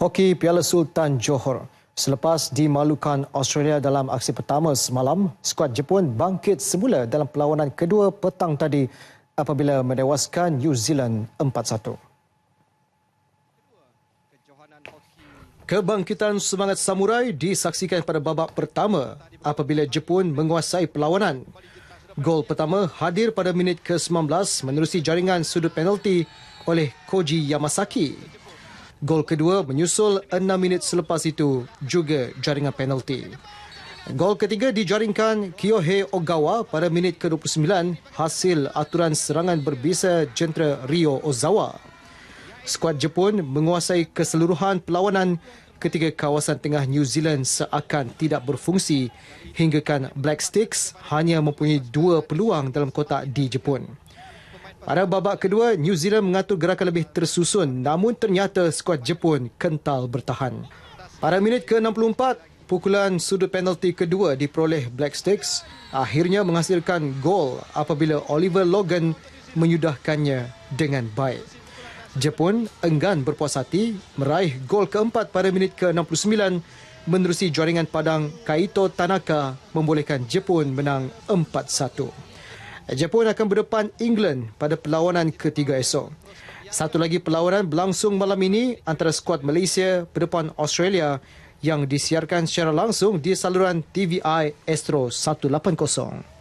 Hoki Piala Sultan Johor. Selepas dimalukan Australia dalam aksi pertama semalam, skuad Jepun bangkit semula dalam perlawanan kedua petang tadi apabila menewaskan New Zealand 4-1. Kebangkitan semangat samurai disaksikan pada babak pertama apabila Jepun menguasai perlawanan. Gol pertama hadir pada minit ke-19 menerusi jaringan sudut penalti oleh Koji Yamasaki. Gol kedua menyusul 6 minit selepas itu juga jaringan penalti. Gol ketiga dijaringkan Kyohei Ogawa pada minit ke-29 hasil aturan serangan berbisa jentera Rio Ozawa. Skuad Jepun menguasai keseluruhan perlawanan ketika kawasan tengah New Zealand seakan tidak berfungsi hinggakan Black Sticks hanya mempunyai dua peluang dalam kotak di Jepun. Pada babak kedua, New Zealand mengatur gerakan lebih tersusun namun ternyata skuad Jepun kental bertahan. Pada minit ke-64, pukulan sudut penalti kedua diperoleh Black Sticks akhirnya menghasilkan gol apabila Oliver Logan menyudahkannya dengan baik. Jepun enggan berpuas hati meraih gol keempat pada minit ke-69 menerusi jaringan padang Kaito Tanaka membolehkan Jepun menang 4-1. Jepun akan berdepan England pada perlawanan ketiga esok. Satu lagi perlawanan berlangsung malam ini antara skuad Malaysia berdepan Australia yang disiarkan secara langsung di saluran TVI Astro 180.